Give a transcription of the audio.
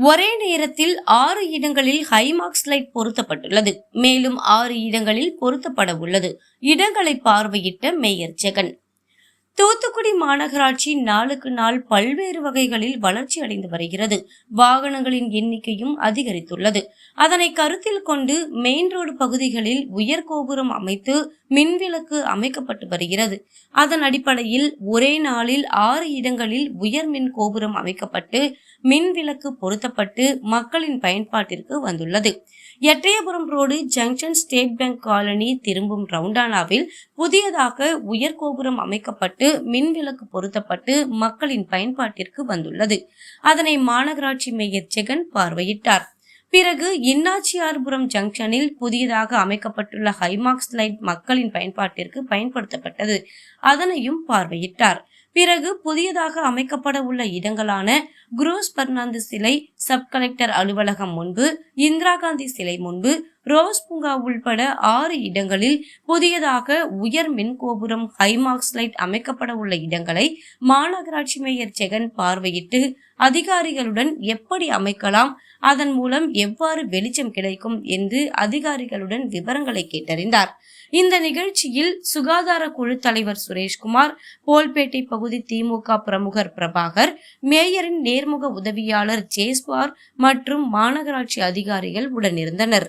ஒரே நேரத்தில் ஆறு இடங்களில் ஹைமார்க்ஸ் லைட் பொருத்தப்பட்டுள்ளது. மேலும் ஆறு இடங்களில் பொருத்தப்பட உள்ளது. இடங்களை பார்வையிட்ட மேயர் ஜெகன். தூத்துக்குடி மாநகராட்சி நாளுக்கு நாள் பல்வேறு வகைகளில் வளர்ச்சி அடைந்து வருகிறது. வாகனங்களின் எண்ணிக்கையும் அதிகரித்துள்ளது. அதனை கருத்தில் கொண்டு மெயின் ரோடு பகுதிகளில் உயர் கோபுரம் அமைத்து மின்விளக்கு அமைக்கப்பட்டு வருகிறது. அதன் அடிப்படையில் ஒரே நாளில் ஆறு இடங்களில் உயர் மின் கோபுரம் அமைக்கப்பட்டு மின் விளக்கு பொருத்தப்பட்டு மக்களின் பயன்பாட்டிற்கு வந்துள்ளது. Ettayapuram road junction state bank colony திரும்பும் ரவுண்டானாவில் புதியதாக உயர் கோபுரம் அமைக்கப்பட்டு மின் விளக்கு பொருத்தப்பட்டு மக்களின் பயன்பாட்டிற்கு வந்துள்ளது. அதனை மாநகராட்சி மேயர் ஜெகன் பார்வையிட்டார். பிறகு இன்னாச்சியார்புரம் ஜங்ஷனில் புதியதாக அமைக்கப்பட்டுள்ள ஹைமாக்ஸ் லைட் மக்களின் பயன்பாட்டிற்கு பயன்படுத்தப்பட்டது. அதனையும் பார்வையிட்டார். பிறகு புதியதாக அமைக்கப்பட உள்ள இடங்களான குரூஸ் பெர்னாந்து சிலை சப் கலெக்டர் அலுவலகம் முன்பு இந்திரா காந்தி சிலை முன்பு ரோஸ் பூங்கா உள்பட ஆறு இடங்களில் புதியதாக உயர் மின் கோபுரம் ஹைமார்க்ஸ் லைட் அமைக்கப்பட உள்ள இடங்களை மாநகராட்சி மேயர் ஜெகன் பார்வையிட்டு அதிகாரிகளுடன் எப்படி அமைக்கலாம் அதன் மூலம் எவ்வாறு வெளிச்சம் கிடைக்கும் என்று அதிகாரிகளுடன் விவரங்களை கேட்டறிந்தார். இந்த நிகழ்ச்சியில் சுகாதார குழு தலைவர் சுரேஷ்குமார் போல்பேட்டை பகுதி திமுக பிரமுகர் பிரபாகர் மேயரின் நேர்முக உதவியாளர் ஜேஸ்வார் மற்றும் மாநகராட்சி அதிகாரிகள் உடனிருந்தனர்.